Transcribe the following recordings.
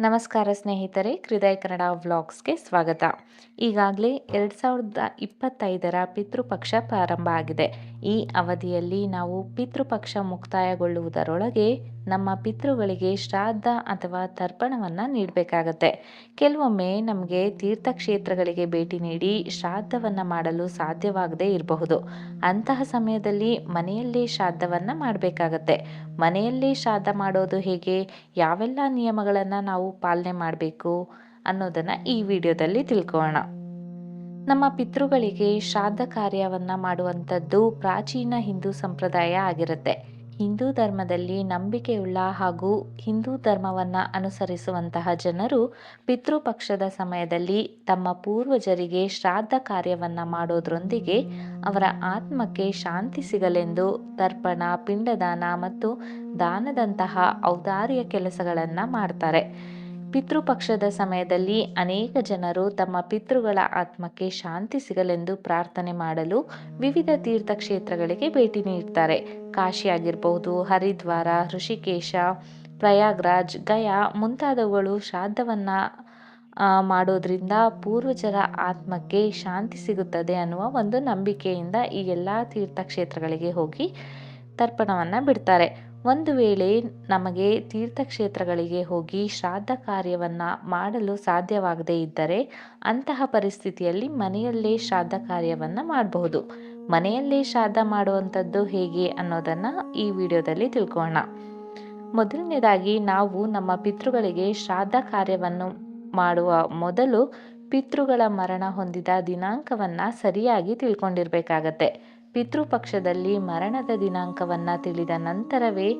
ನಮಸ್ಕಾರ ಸ್ನೇಹಿತರೆ ಹೃದಯ ಕನ್ನಡ ವ್ಲಾಗ್ಸ್ಗೆ ಸ್ವಾಗತ. ಈಗಾಗಲೇ ಎರಡು ಸಾವಿರದ ಇಪ್ಪತ್ತೈದರ ಪಿತೃಪಕ್ಷ ಪ್ರಾರಂಭ ಆಗಿದೆ. ಈ ಅವಧಿಯಲ್ಲಿ ನಾವು ಪಿತೃಪಕ್ಷ ಮುಕ್ತಾಯಗೊಳ್ಳುವುದರೊಳಗೆ ನಮ್ಮ ಪಿತೃಗಳಿಗೆ ಶ್ರಾದ್ದ ಅಥವಾ ತರ್ಪಣವನ್ನು ನೀಡಬೇಕಾಗತ್ತೆ. ಕೆಲವೊಮ್ಮೆ ನಮಗೆ ತೀರ್ಥಕ್ಷೇತ್ರಗಳಿಗೆ ಭೇಟಿ ನೀಡಿ ಶ್ರಾದ್ದವನ್ನು ಮಾಡಲು ಸಾಧ್ಯವಾಗದೇ ಇರಬಹುದು. ಅಂತಹ ಸಮಯದಲ್ಲಿ ಮನೆಯಲ್ಲೇ ಶ್ರಾದ್ದವನ್ನು ಮಾಡಬೇಕಾಗತ್ತೆ. ಮನೆಯಲ್ಲೇ ಶ್ರಾದ್ದ ಮಾಡೋದು ಹೇಗೆ? ಯಾವೆಲ್ಲ ನಿಯಮಗಳನ್ನು ನಾವು ಪಾಲನೆ ಮಾಡಬೇಕು ಅನ್ನೋದನ್ನು ಈ ವಿಡಿಯೋದಲ್ಲಿ ತಿಳ್ಕೊಳ್ಳೋಣ ನಮ್ಮ ಪಿತೃಗಳಿಗೆ ಶ್ರಾದ್ದ ಕಾರ್ಯವನ್ನು ಮಾಡುವಂಥದ್ದು ಪ್ರಾಚೀನ ಹಿಂದೂ ಸಂಪ್ರದಾಯ ಆಗಿರುತ್ತೆ. ಹಿಂದೂ ಧರ್ಮದಲ್ಲಿ ನಂಬಿಕೆಯುಳ್ಳ ಹಾಗೂ ಹಿಂದೂ ಧರ್ಮವನ್ನು ಅನುಸರಿಸುವಂತಹ ಜನರು ಪಿತೃಪಕ್ಷದ ಸಮಯದಲ್ಲಿ ತಮ್ಮ ಪೂರ್ವಜರಿಗೆ ಶ್ರಾದ್ದ ಕಾರ್ಯವನ್ನು ಮಾಡೋದ್ರೊಂದಿಗೆ ಅವರ ಆತ್ಮಕ್ಕೆ ಶಾಂತಿ ಸಿಗಲೆಂದು ತರ್ಪಣ, ಪಿಂಡದಾನ ಮತ್ತು ದಾನದಂತಹ ಔದಾರ್ಯ ಕೆಲಸಗಳನ್ನು ಮಾಡ್ತಾರೆ. ಪಿತೃಪಕ್ಷದ ಸಮಯದಲ್ಲಿ ಅನೇಕ ಜನರು ತಮ್ಮ ಪಿತೃಗಳ ಆತ್ಮಕ್ಕೆ ಶಾಂತಿ ಸಿಗಲೆಂದು ಪ್ರಾರ್ಥನೆ ಮಾಡಲು ವಿವಿಧ ತೀರ್ಥಕ್ಷೇತ್ರಗಳಿಗೆ ಭೇಟಿ ನೀಡ್ತಾರೆ. ಕಾಶಿ ಆಗಿರಬಹುದು, ಹರಿದ್ವಾರ ಋಷಿಕೇಶ ಪ್ರಯಾಗ್ರಾಜ್, ಗಯಾ ಮುಂತಾದವುಗಳು ಶ್ರಾದ್ದವನ್ನು ಮಾಡೋದ್ರಿಂದ ಪೂರ್ವಜರ ಆತ್ಮಕ್ಕೆ ಶಾಂತಿ ಸಿಗುತ್ತದೆ ಅನ್ನುವ ಒಂದು ನಂಬಿಕೆಯಿಂದ ಈ ಎಲ್ಲ ತೀರ್ಥಕ್ಷೇತ್ರಗಳಿಗೆ ಹೋಗಿ ತರ್ಪಣವನ್ನು ಬಿಡ್ತಾರೆ. ಒಂದು ವೇಳೆ ನಮಗೆ ತೀರ್ಥಕ್ಷೇತ್ರಗಳಿಗೆ ಹೋಗಿ ಶ್ರಾದ್ದ ಕಾರ್ಯವನ್ನು ಮಾಡಲು ಸಾಧ್ಯವಾಗದೇ ಇದ್ದರೆ ಅಂತಹ ಪರಿಸ್ಥಿತಿಯಲ್ಲಿ ಮನೆಯಲ್ಲೇ ಶ್ರಾದ್ದ ಕಾರ್ಯವನ್ನು ಮಾಡಬಹುದು. ಮನೆಯಲ್ಲೇ ಶ್ರಾದ್ದ ಮಾಡುವಂಥದ್ದು ಹೇಗೆ ಅನ್ನೋದನ್ನು ಈ ವಿಡಿಯೋದಲ್ಲಿ ತಿಳ್ಕೋಣ ಮೊದಲನೇದಾಗಿ ನಾವು ನಮ್ಮ ಪಿತೃಗಳಿಗೆ ಶ್ರಾದ್ದ ಕಾರ್ಯವನ್ನು ಮಾಡುವ ಮೊದಲು ಪಿತೃಗಳ ಮರಣ ಹೊಂದಿದ ದಿನಾಂಕವನ್ನು ಸರಿಯಾಗಿ ತಿಳ್ಕೊಂಡಿರ್ಬೇಕಾಗತ್ತೆ. ಪಿತೃಪಕ್ಷದಲ್ಲಿ ಮರಣದ ದಿನಾಂಕವನ್ನು ತಿಳಿದ ನಂತರವೇ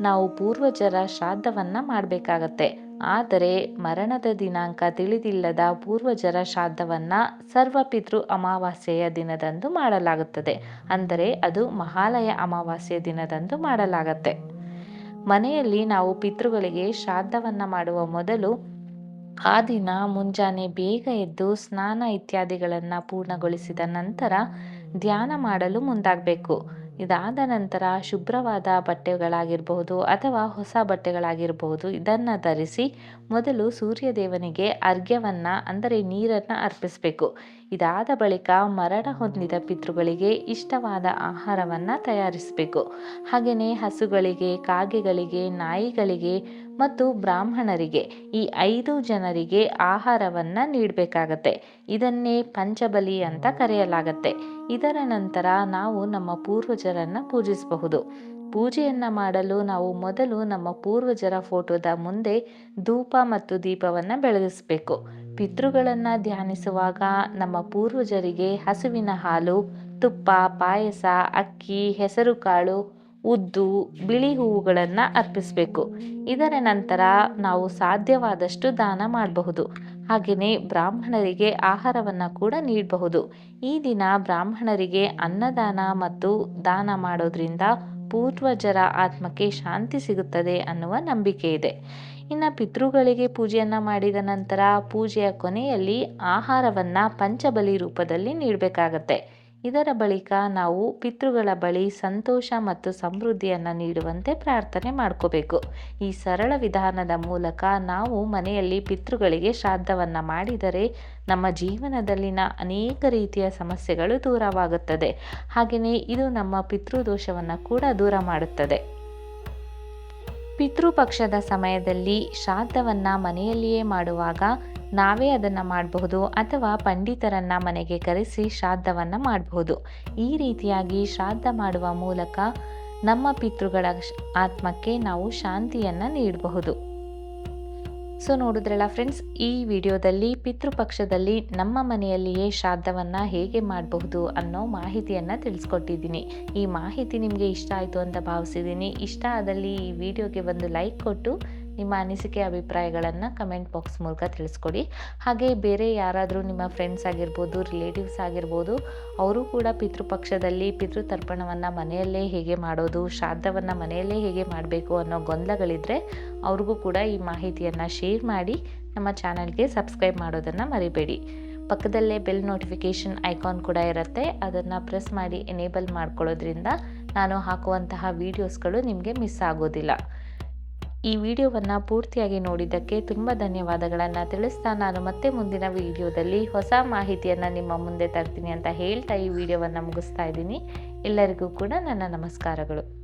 ನಾವು ಪೂರ್ವಜರ ಶ್ರಾದ್ದವನ್ನು ಮಾಡಬೇಕಾಗತ್ತೆ. ಆದರೆ ಮರಣದ ದಿನಾಂಕ ತಿಳಿದಿಲ್ಲದ ಪೂರ್ವಜರ ಶ್ರಾದ್ದವನ್ನು ಸರ್ವಪಿತೃ ಅಮಾವಾಸ್ಯೆಯ ದಿನದಂದು ಮಾಡಲಾಗುತ್ತದೆ. ಅಂದರೆ ಅದು ಮಹಾಲಯ ಅಮಾವಾಸ್ಯೆಯ ದಿನದಂದು ಮಾಡಲಾಗತ್ತೆ. ಮನೆಯಲ್ಲಿ ನಾವು ಪಿತೃಗಳಿಗೆ ಶ್ರಾದ್ದವನ್ನು ಮಾಡುವ ಮೊದಲು ಆ ದಿನ ಮುಂಜಾನೆ ಬೇಗ ಎದ್ದು ಸ್ನಾನ ಇತ್ಯಾದಿಗಳನ್ನು ಪೂರ್ಣಗೊಳಿಸಿದ ನಂತರ ಧ್ಯಾನ ಮಾಡಲು ಮುಂದಾಗಬೇಕು. ಇದಾದ ನಂತರ ಶುಭ್ರವಾದ ಬಟ್ಟೆಗಳಾಗಿರಬಹುದು ಅಥವಾ ಹೊಸ ಬಟ್ಟೆಗಳಾಗಿರಬಹುದು, ಇದನ್ನು ಧರಿಸಿ ಮೊದಲು ಸೂರ್ಯದೇವನಿಗೆ ಅರ್ಘ್ಯವನ್ನು, ಅಂದರೆ ನೀರನ್ನು ಅರ್ಪಿಸಬೇಕು. ಇದಾದ ಬಳಿಕ ಮರಣ ಹೊಂದಿದ ಪಿತೃಗಳಿಗೆ ಇಷ್ಟವಾದ ಆಹಾರವನ್ನು ತಯಾರಿಸಬೇಕು. ಹಾಗೆಯೇ ಹಸುಗಳಿಗೆ, ಕಾಗೆಗಳಿಗೆ, ನಾಯಿಗಳಿಗೆ ಮತ್ತು ಬ್ರಾಹ್ಮಣರಿಗೆ ಈ ಐದು ಜನರಿಗೆ ಆಹಾರವನ್ನು ನೀಡಬೇಕಾಗತ್ತೆ. ಇದನ್ನೇ ಪಂಚಬಲಿ ಅಂತ ಕರೆಯಲಾಗತ್ತೆ. ಇದರ ನಂತರ ನಾವು ನಮ್ಮ ಪೂರ್ವಜರನ್ನು ಪೂಜಿಸಬಹುದು. ಪೂಜೆಯನ್ನು ಮಾಡಲು ನಾವು ಮೊದಲು ನಮ್ಮ ಪೂರ್ವಜರ ಫೋಟೋದ ಮುಂದೆ ಧೂಪ ಮತ್ತು ದೀಪವನ್ನು ಬೆಳಗಿಸಬೇಕು. ಪಿತೃಗಳನ್ನು ಧ್ಯಾನಿಸುವಾಗ ನಮ್ಮ ಪೂರ್ವಜರಿಗೆ ಹಸುವಿನ ಹಾಲು, ತುಪ್ಪ, ಪಾಯಸ, ಅಕ್ಕಿ ಹೆಸರುಕಾಳು ಉದ್ದು, ಬಿಳಿ ಹೂವುಗಳನ್ನು ಅರ್ಪಿಸಬೇಕು. ಇದರ ನಂತರ ನಾವು ಸಾಧ್ಯವಾದಷ್ಟು ದಾನ ಮಾಡಬಹುದು. ಹಾಗೆಯೇ ಬ್ರಾಹ್ಮಣರಿಗೆ ಆಹಾರವನ್ನು ಕೂಡ ನೀಡಬಹುದು. ಈ ದಿನ ಬ್ರಾಹ್ಮಣರಿಗೆ ಅನ್ನದಾನ ಮತ್ತು ದಾನ ಮಾಡೋದ್ರಿಂದ ಪೂರ್ವಜರ ಆತ್ಮಕ್ಕೆ ಶಾಂತಿ ಸಿಗುತ್ತದೆ ಅನ್ನುವ ನಂಬಿಕೆ ಇದೆ. ಇನ್ನು ಪಿತೃಗಳಿಗೆ ಪೂಜೆಯನ್ನು ಮಾಡಿದ ನಂತರ ಪೂಜೆಯ ಕೊನೆಯಲ್ಲಿ ಆಹಾರವನ್ನು ಪಂಚಬಲಿ ರೂಪದಲ್ಲಿ ನೀಡಬೇಕಾಗತ್ತೆ. ಇದರ ಬಳಿಕ ನಾವು ಪಿತೃಗಳ ಬಳಿ ಸಂತೋಷ ಮತ್ತು ಸಮೃದ್ಧಿಯನ್ನು ನೀಡುವಂತೆ ಪ್ರಾರ್ಥನೆ ಮಾಡ್ಕೋಬೇಕು. ಈ ಸರಳ ವಿಧಾನದ ಮೂಲಕ ನಾವು ಮನೆಯಲ್ಲಿ ಪಿತೃಗಳಿಗೆ ಶ್ರಾದ್ದವನ್ನು ಮಾಡಿದರೆ ನಮ್ಮ ಜೀವನದಲ್ಲಿನ ಅನೇಕ ರೀತಿಯ ಸಮಸ್ಯೆಗಳು ದೂರವಾಗುತ್ತದೆ. ಹಾಗೆಯೇ ಇದು ನಮ್ಮ ಪಿತೃದೋಷವನ್ನು ಕೂಡ ದೂರ ಮಾಡುತ್ತದೆ. ಪಿತೃಪಕ್ಷದ ಸಮಯದಲ್ಲಿ ಶ್ರಾದ್ದವನ್ನು ಮನೆಯಲ್ಲಿಯೇ ಮಾಡುವಾಗ ನಾವೇ ಅದನ್ನು ಮಾಡಬಹುದು ಅಥವಾ ಪಂಡಿತರನ್ನು ಮನೆಗೆ ಕರೆಸಿ ಶ್ರಾದ್ದವನ್ನು ಮಾಡಬಹುದು. ಈ ರೀತಿಯಾಗಿ ಶ್ರಾದ್ದ ಮಾಡುವ ಮೂಲಕ ನಮ್ಮ ಪಿತೃಗಳ ಆತ್ಮಕ್ಕೆ ನಾವು ಶಾಂತಿಯನ್ನು ನೀಡಬಹುದು. ಸೊ ನೋಡಿದ್ರಲ್ಲ ಫ್ರೆಂಡ್ಸ್ ಈ ವಿಡಿಯೋದಲ್ಲಿ ಪಿತೃಪಕ್ಷದಲ್ಲಿ ನಮ್ಮ ಮನೆಯಲ್ಲಿಯೇ ಶ್ರಾದ್ದವನ್ನು ಹೇಗೆ ಮಾಡಬಹುದು ಅನ್ನೋ ಮಾಹಿತಿಯನ್ನು ತಿಳಿಸ್ಕೊಟ್ಟಿದ್ದೀನಿ. ಈ ಮಾಹಿತಿ ನಿಮಗೆ ಇಷ್ಟ ಆಯಿತು ಅಂತ ಭಾವಿಸಿದ್ದೀನಿ. ಇಷ್ಟ ಆದಲ್ಲಿ ಈ ವಿಡಿಯೋಗೆ ಒಂದು ಲೈಕ್ ಕೊಟ್ಟು ನಿಮ್ಮ ಅನಿಸಿಕೆ, ಅಭಿಪ್ರಾಯಗಳನ್ನು ಕಮೆಂಟ್ ಬಾಕ್ಸ್ ಮೂಲಕ ತಿಳಿಸ್ಕೊಡಿ. ಹಾಗೆ ಬೇರೆ ಯಾರಾದರೂ ನಿಮ್ಮ ಫ್ರೆಂಡ್ಸ್ ಆಗಿರ್ಬೋದು, ರಿಲೇಟಿವ್ಸ್ ಆಗಿರ್ಬೋದು, ಅವರು ಕೂಡ ಪಿತೃಪಕ್ಷದಲ್ಲಿ ಪಿತೃತರ್ಪಣವನ್ನು ಮನೆಯಲ್ಲೇ ಹೇಗೆ ಮಾಡೋದು, ಶ್ರಾದ್ದವನ್ನು ಮನೆಯಲ್ಲೇ ಹೇಗೆ ಮಾಡಬೇಕು ಅನ್ನೋ ಗೊಂದಲಗಳಿದ್ದರೆ ಅವ್ರಿಗೂ ಕೂಡ ಈ ಮಾಹಿತಿಯನ್ನು ಶೇರ್ ಮಾಡಿ ನಮ್ಮ ಚಾನಲ್ಗೆ ಸಬ್ಸ್ಕ್ರೈಬ್ ಮಾಡೋದನ್ನು ಮರಿಬೇಡಿ. ಪಕ್ಕದಲ್ಲೇ ಬೆಲ್ ನೋಟಿಫಿಕೇಷನ್ ಐಕಾನ್ ಕೂಡ ಇರುತ್ತೆ, ಅದನ್ನು ಪ್ರೆಸ್ ಮಾಡಿ ಎನೇಬಲ್ ಮಾಡ್ಕೊಳ್ಳೋದ್ರಿಂದ ನಾನು ಹಾಕುವಂತಹ ವೀಡಿಯೋಸ್ಗಳು ನಿಮಗೆ ಮಿಸ್ ಆಗೋದಿಲ್ಲ. ಈ ವಿಡಿಯೋವನ್ನು ಪೂರ್ತಿಯಾಗಿ ನೋಡಿದ್ದಕ್ಕೆ ತುಂಬ ಧನ್ಯವಾದಗಳನ್ನು ತಿಳಿಸ್ತಾ ನಾನು ಮತ್ತೆ ಮುಂದಿನ ವಿಡಿಯೋದಲ್ಲಿ ಹೊಸ ಮಾಹಿತಿಯನ್ನು ನಿಮ್ಮ ಮುಂದೆ ತರ್ತೀನಿ ಅಂತ ಹೇಳ್ತಾ ಈ ವಿಡಿಯೋವನ್ನು ಮುಗಿಸ್ತಾ ಇದ್ದೀನಿ. ಎಲ್ಲರಿಗೂ ಕೂಡ ನನ್ನ ನಮಸ್ಕಾರಗಳು.